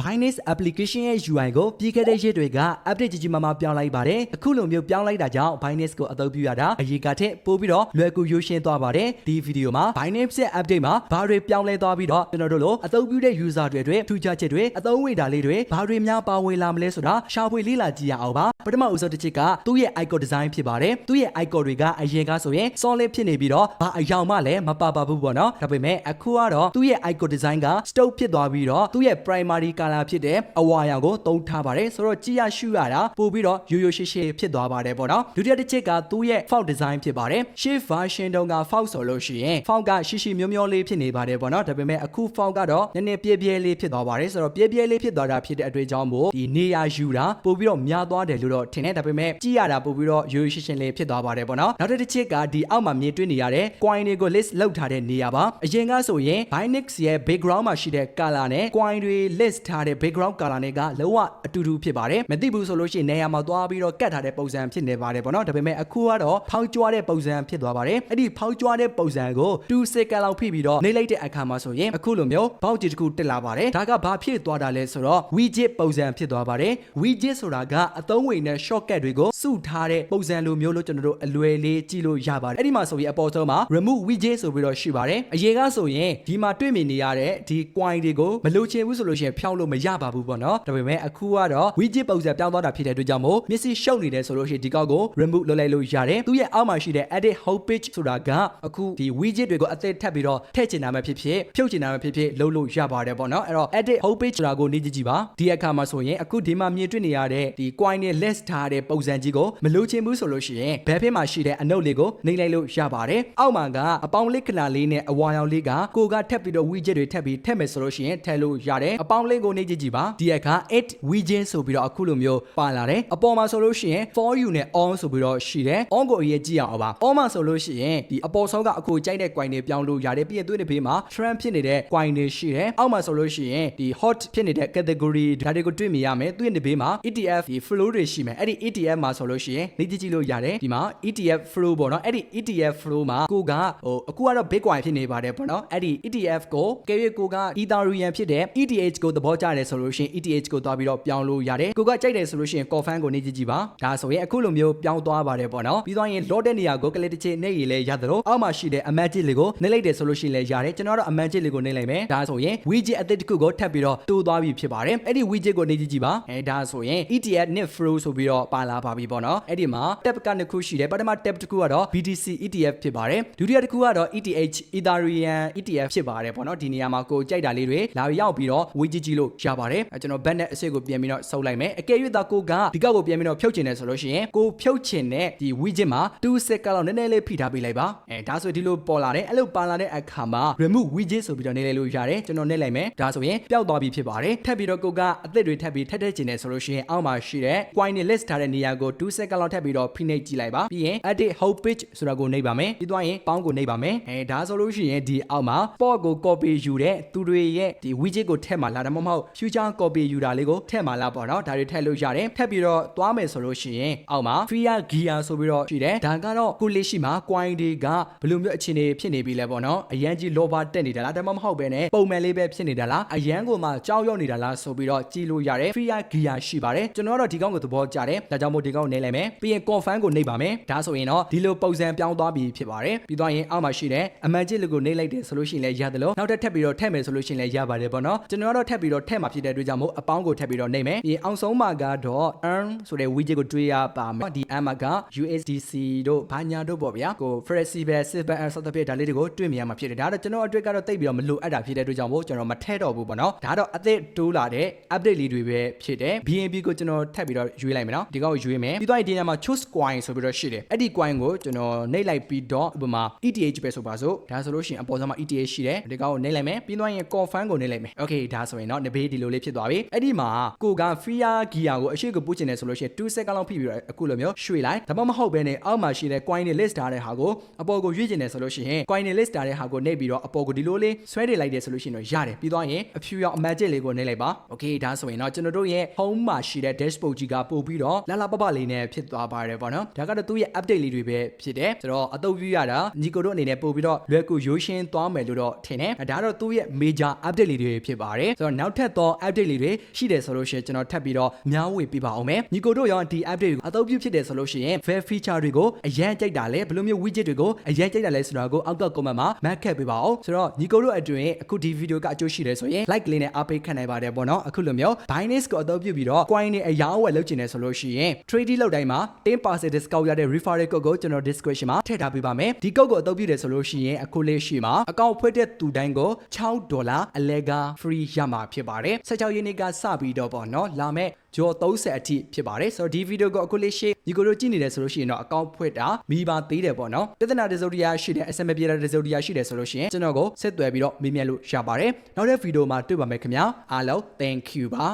Binance application ရဲ့ UI ကိုပြီးခဲ့တဲ့ရက်တွေက update ကြီးကြီးမားမားပြောင်းလိုက်ပါတယ်အခုလိုမျိုးပြောင်းလိုက်တာကြောင့် Binance ကိုအသုံးပြုရတာအရေးကထက်ပိုပြီးတော့လွယ်ကူရိုးရှင်းသွားပါတယ်ဒီဗီဒီယိုမှာ Binance ရဲ့ update မှာဘာတွေပြောင်းလဲသွားပြီးတော့ကျွန်တော်တို့လိုအသုံးပြုတဲ့ user တွေအတွက်ထူးခြားချက်တွေအသုံးဝင်တာလေးတွေဘာတွေများပါဝင်လာမလဲဆိုတာရှာဖွေလေ့လာကြည့်ရအောင်ပါပထမဦးဆုံးတစ်ချက်ကသူ့ရဲ့ icon design ဖြစ်ပါတယ်သူ့ရဲ့ icon တွေကအရင်ကဆိုရင် solid ဖြစ်နေပြီးတော့ဘာအယောင်မှလည်းမပါပါဘူးပေါ့နော်ဒါပေမဲ့အခုကတော့သူ့ရဲ့ icon design က stock ဖြစ်သွားပြီးတော့သူ့ရဲ့ primary color ဖြစ်တဲ့အဝါရောင်ကိုသုံးထားပါတယ်ဆိုတော့ကြည့်ရရှုရတာပို့ပြီးတော့ရိုးရိုးရှင်းရှင်းဖြစ်သွားပါတယ်ပေါ့နော်ဒုတိယတစ်ချက်ကသူ့ရဲ့ font design ဖြစ်ပါတယ်ရှေ့ version တုန်းက font ဆိုလို့ရှိရင် font ကရှိရှိမျိုးမျိုးလေးဖြစ်နေပါတယ်ပေါ့နော်ဒါပေမဲ့အခု font ကတော့နည်းနည်းပြဲပြဲလေးဖြစ်သွားပါတယ်ဆိုတော့ပြဲပြဲလေးဖြစ်သွားတာဖြစ်တဲ့အတွက်ကြောင့်မို့ဒီနေရာယူတာပို့ပြီးတော့များသွားတယ်လို့တော့ထင်တယ်ဒါပေမဲ့ကြည့်ရတာပို့ပြီးတော့ရိုးရိုးရှင်းရှင်းလေးဖြစ်သွားပါတယ်ပေါ့နော်နောက်တစ်ချက်ကဒီအောက်မှာမြင်တွေ့နေရတဲ့ coin တွေကို list လောက်ထားတဲ့နေရာပါအရင်ကဆိုရင် Binance ရဲ့ background မှာရှိတဲ့ color နဲ့ coin တွေ list ထားတဲ့ background color တွေကလုံးဝအတူတူဖြစ်ပါတယ်မသိဘူးဆိုလို့ရှိရင်နေရာမှာသွားပြီးတော့ကတ်ထားတဲ့ပုံစံဖြစ်နေပါတယ်ပေါ့နော်ဒါပေမဲ့အခုကတော့ဖောက်ကြွားတဲ့ပုံစံဖြစ်သွားပါတယ်အဲ့ဒီဖောက်ကြွားတဲ့ပုံစံကို2 second လောက်ဖိပြီးတော့နှိပ်လိုက်တဲ့အခါမှာဆိုရင်အခုလိုမျိုးဘောက်ကြီးတစ်ခုတက်လာပါတယ်ဒါကဘာဖြစ်သွားတာလဲဆိုတော့ widget ပုံစံဖြစ်သွားပါတယ် widget ဆိုတာကအသုံးဝင်တဲ့ shortcut တွေကို စုထားတဲ့ပုံစံလိုမျိုးလို့ကျွန်တော်တို့အလွယ်လေးကြည့်လို့ရပါတယ်အဲ့ဒီမှာဆိုရင်အပေါ်ဆုံးမှာ remove widget ဆိုပြီးတော့ရှိပါတယ်အရင်ကဆိုရင်ဒီမှာတွေ့မြင်နေရတဲ့ဒီ coin တွေကိုမလိုချင်ဘူးဆိုလို့ရှိရင်ဖြောင်းလို့မရပါဘူးပေါ့နော်ဒါပေမဲ့အခုကတော့ widget ပုံစံပြောင်းသွားတာဖြစ်တဲ့အတွက်ကြောင့်မို့မျက်စိရှုပ်နေတယ်ဆိုလို့ရှိရင်ဒီကောက်ကို remove လုပ်လိုက်လို့ရတယ်သူရဲ့အောက်မှာရှိတဲ့ edit home page ဆိုတာကအခုဒီ widget တွေကိုအသက်ထပ်ပြီးတော့ထည့်ချင်တာမှဖြစ်ဖြစ်ဖြုတ်ချင်တာမှဖြစ်ဖြစ်လုပ်လို့ရပါတယ်ပေါ့နော်အဲ့တော့ edit home page ဆိုတာကိုနေကြည့်ကြည့်ပါဒီအခါမှာဆိုရင်အခုဒီမှာမြင်တွေ့နေရတဲ့ဒီ coin နဲ့ list ထားတဲ့ပုံစံကြီးကိုမလိုချင်ဘူးဆိုလို့ရှိရင်ဘယ်ဖက်မှာရှိတဲ့အနုပ်လေးကိုနှိပ်လိုက်လို့ရပါတယ်အောက်မှာကအပေါင်းလေးခဏလေးနဲ့အဝါရောင်လေးကကိုကထပ်ပြီးတော့ widget တွေထပ်ပြီးထည့်မယ်ဆိုလို့ရှိရင်ထည့်လို့ရတယ်အပေါင်းလေးကိုနေကြည့်ကြည့်ပါဒီအခါ it widget ဆိုပြီးတော့အခုလိုမျိုးပါလာတယ်အပေါ်မှာဆိုလို့ရှိရင် for you နဲ့ on ဆိုပြီးတော့ရှိတယ် on ကိုအရေးကြည့်အောင်ပါ on မှာဆိုလို့ရှိရင်ဒီအပေါ်ဆုံးကအခုကြိုက်တဲ့ coin တွေပြောင်းလို့ရတယ်ပြီးရင်သူ့ရဲ့ဘေးမှာ trend ဖြစ်နေတဲ့ coin တွေရှိတယ်အောက်မှာဆိုလို့ရှိရင်ဒီ hot ဖြစ်နေတဲ့ category ဒါတွေကိုတွေ့မြင်ရမယ်သူ့ရဲ့ဘေးမှာ ETF ဒီ flow တွေရှိမယ်အဲ့ဒီ ETF မှာဆိုလို့ရှိရင်နေကြည့်ကြည့်လို့ရတယ်ဒီမှာ ETF flow ပေါ့နော်အဲ့ဒီ ETF flow မှာကိုကဟိုအခုကတော့ Bitcoin ဖြစ်နေပါတယ်ပေါ့နော်အဲ့ဒီ ETF ကိုကဲ၍ကိုက Ethereum ဖြစ်တဲ့ ETH ကိုသဘောကျတယ်ဆိုလို့ရှိရင် ETH ကိုသွားပြီးတော့ပြောင်းလို့ရတယ်ကိုကကြိုက်တယ်ဆိုလို့ရှိရင် Confirm ကိုနေကြည့်ကြည့်ပါဒါဆိုရင်အခုလိုမျိုးပြောင်းသွားပါတယ်ပေါ့နော်ပြီးသွားရင် load တဲ့နေရာကိုကလေးတစ်ချိန်နေရည်လဲရတယ်လို့အောက်မှာရှိတဲ့ Magic လေးကိုနှိပ်လိုက်တယ်ဆိုလို့ရှိရင်လည်းရတယ်ကျွန်တော်တို့ Magic လေးကိုနှိပ်လိုက်မယ်ဒါဆိုရင် widget အသစ်တစ်ခုကိုထပ်ပြီးတော့တိုးသွားပြီဖြစ်ပါတယ်အဲ့ဒီ widget ကိုနေကြည့်ကြည့်ပါအဲဒါဆိုရင် ETF net flow ဆိုပြီးတော့ပါလာပါပြီပေါ့နော်အဲ့ဒီမှာ tab ကနှစ်ခုရှိတယ်ပထမ tab တစ်ခုကတော့ BTC ETF ဖြစ်ပါတယ်ဒုတိယတစ်ခုကတော့ ETH Ethereum ETF ဖြစ်ပါတယ်ပေါ့နော်ဒီနေရာမှာကိုကြိုက်တာလေးတွေလာရောက်ပြီးတော့ widget ကြည့်လို့ရပါတယ်အဲကျွန်တော် back net အစစ်ကိုပြန်ပြီးတော့ဆုပ်လိုက်မယ်အကယ်၍သာကိုကဒီကောက်ကိုပြန်ပြီးတော့ဖြုတ်ချင်တယ်ဆိုလို့ရှိရင်ကိုဖြုတ်ချင်တဲ့ဒီ widget မှာ2 second လောက်နည်းနည်းလေးဖိထားပေးလိုက်ပါအဲဒါဆိုဒီလိုပေါ်လာတယ်အဲ့လိုပါလာတဲ့အခါမှာ remove widget ဆိုပြီးတော့နေလိုက်လို့ရတယ်ကျွန်တော်နှိပ်လိုက်မယ်ဒါဆိုရင်ပျောက်သွားပြီဖြစ်ပါတယ်ထပ်ပြီးတော့ကိုကအသစ်တွေထပ်ပြီးထပ်ထည့်ချင်တယ်ဆိုလို့ရှိရင်အောက်မှာရှိတဲ့ coin တွေ list ထားတဲ့နေရာကို2 second လောက်ထပ်ပြီးတော့ဖိနှိပ်ကြည့်လိုက်ပါပြီးရင် edit home page ဆိုတာကိုနှိပ်ပါမယ်ပြီးသွားရင်ပေါင်းကိုနှိပ်ပါမယ်အဲဒါဆိုလို့ရှိရင်ဒီအောက်မှာ port ကို copy ယူတဲ့သူတွေရဲ့ဒီ widget ကိုထည့်မှာလားဒါမှမဟုတ် future copy ယူတာလေးကိုထည့်မှာလားပေါ့နော်ဒါတွေထည့်လို့ရတယ်ထပ်ပြီးတော့သွားမယ်ဆိုလို့ရှိရင်အောက်မှာ free gear ဆိုပြီးတော့ရှိတယ်ဒါကတော့ကိုလေးရှိမှာ coin တွေကဘယ်လိုမျိုးအခြေအနေဖြစ်နေပြီလဲပေါ့နော်အရန်ကြီး lover တက်နေတာလားဒါမှမဟုတ်ပဲねပုံမှန်လေးပဲဖြစ်နေတာလားအရန်ကိုမှကြောက်ရွံ့နေတာလားဆိုပြီးတော့ကြည့်လို့ရတယ် free gear ရှိပါတယ်ကျွန်တော်ကတော့ဒီကောင်းကိုသဘောကျတယ်ဒါကြောင့်မို့ဒီကောင်းကိုနှိမ့်လိုက်မယ်ပြီးရင် confirm ကိုနှိပ်ပါမယ်ဒါဆိုရင်တော့ဒီလိုပုံစံပြောင်းသွားပြီဖြစ်ပါတယ်ပြီးသွားရင်အောက်မှာရှိတဲ့အမှန်ကြီးလူကိုနှိပ်လိုက်တယ်ဆိုလို့ရှိရင်လည်းရတယ်လို့နောက်ထပ်ထပ်ပြီးတော့ထည့်မယ်ဆိုလို့ရှိရင်လည်းရပါတယ်ပေါ့နော်ကျွန်တော်ကတော့ထပ်ပြီးတော့ထည့်မှာဖြစ်တဲ့အတွက်ကြောင့်မို့အပေါင်းကိုထပ်ပြီးတော့နှိပ်မယ်ပြီးအောင်ဆုံးမှာကတော့ earn ဆိုတဲ့ widget ကိုတွေးရပါမယ်ဒီ earn မှာက USDC တို့ဘာညာတို့ပေါ့ဗျာကို flexible silver and ဆိုတဲ့ပြဒါလေးတွေကိုတွေ့မြင်ရမှာဖြစ်တယ်ဒါတော့ကျွန်တော်အတွက်ကတော့တိတ်ပြီးတော့မလိုအပ်တာဖြစ်တဲ့အတွက်ကြောင့်မို့ကျွန်တော်မထည့်တော့ဘူးပေါ့နော်ဒါတော့အသစ်တိုးလာတဲ့ update လေးတွေပဲဖြစ်တယ် BNB ကိုကျွန်တော်ထပ်ပြီးတော့ရွေးလိုက်မယ်နော်ဒီကောက်ကိုရွေးမယ်ပြီးတော့ဒီနေရာမှာ choose coin ဆိုပြီးတော့ရှိတယ်အဲ့ဒီ coin ကိုကျွန်တော်နှိပ်လိုက်ပြီးတော့ဥပမာ ETH ပဲဆိုပါစို့ဒါဆိုလို့ရှိရင်အပေါ်ဆုံးမှာ ETH ရှိတယ်ဒီကောက်ကိုနှိပ်လိုက်မယ်ပြီးတော့ရင် confirm ကိုနှိပ်လိုက်မယ် okay ဒါဆိုရင်တော့နဘေးဒီလိုလေးဖြစ်သွားပြီအဲ့ဒီမှာကိုက free gear ကိုအရှိကိုပို့ချင်တယ်ဆိုလို့ရှိရင်2 second လောက်ဖိပြီးတော့အခုလိုမျိုးရွှေ့လိုက်ဒါမှမဟုတ်ဘဲနဲ့အောက်မှာရှိတဲ့ coin တွေ list ထားတဲ့ဟာကိုအပေါ်ကိုရွေးချင်တယ်ဆိုလို့ရှိရင် coin တွေ list ထားတဲ့ဟာကိုနှိပ်ပြီးတော့အပေါ်ကိုဒီလိုလေးဆွဲနေလိုက်တယ်ဆိုလို့ရှိရင်တော့ရတယ်ပြီးတော့ရင်အဖြူရောင် magic လေးကိုနှိပ်လိုက်ပါ okay ဒါဆိုရင်တော့ကျွန်တော်တို့ရဲ့ home မှာရှိတဲ့ dashboard ကြီးကပိုပို့ပြီးတော့လာလာပပလေးနဲ့ဖြစ်သွားပါတယ်ပေါ့နော်ဒါကတော့သူ့ရဲ့ update လေးတွေပဲဖြစ်တယ်ဆိုတော့အသုံးပြုရတာညီကိုတို့အနေနဲ့ပို့ပြီးတော့လွယ်ကူရိုးရှင်းသွားမယ်လို့တော့ထင်တယ်ဒါကတော့သူ့ရဲ့ major update လေးတွေဖြစ်ပါတယ်ဆိုတော့နောက်ထပ်သော update လေးတွေရှိတယ်ဆိုလို့ရှိရင်ကျွန်တော်ထပ်ပြီးတော့များဝေပြပါအောင်မယ်ညီကိုတို့ရောဒီ update ကိုအသုံးပြုဖြစ်တယ်ဆိုလို့ရှိရင် fair feature တွေကိုအရန်ကြိုက်တာလဲဘယ်လိုမျိုး widget တွေကိုအရန်ကြိုက်တာလဲဆိုတာကိုအောက်က comment မှာ mark ခဲ့ပေးပါအောင်ဆိုတော့ညီကိုတို့အတွင်အခုဒီ video ကအကျိုးရှိတယ်ဆိုရင် like လေးနဲ့အားပေးခံနိုင်ပါတယ်ပေါ့နော်အခုလိုမျိုး Binance ကိုအသုံးပြုပြီးတော့ coin တွေအရောင်းအဝယ်လုပ်ချင်တယ်ဆိုလို့ရှိရင် trade လုပ်တိုင်းမှာ10% discount ရတဲ့ referral code ကိုကျွန်တော် description မှာထည့်ထားပေးပါမယ်ဒီ code ကိုအသုံးပြုတယ်ဆိုလို့ရှိရင်အခုလေးရှိမှာအကောင့်ဖွင့်တဲ့သူတိုင်းကို6ဒေါ်လာအလဲက free ရမှာဖြစ်ပါတယ်16ရင်းနေ့ကစပြီးတော့ပေါ့နော်လာမဲ့ဂျော်30အထိဖြစ်ပါတယ်ဆိုတော့ဒီ video ကိုအခုလေးရှေ့ဒီကိုတို့ကြည့်နေတယ်ဆိုလို့ရှိရင်တော့အကောင့်ဖွင့်တာမိပါသေးတယ်ပေါ့နော်ပြဿနာတစုံတရာရှိတယ် SMS ပြတာတစုံတရာရှိတယ်ဆိုလို့ရှိရင်ကျွန်တော်ကိုဆက်သွယ်ပြီးတော့မေးမြန်းလို့ရပါတယ်နောက်တဲ့ video မှာတွေ့ပါမယ်ခင်ဗျာအားလုံး thank you ပါ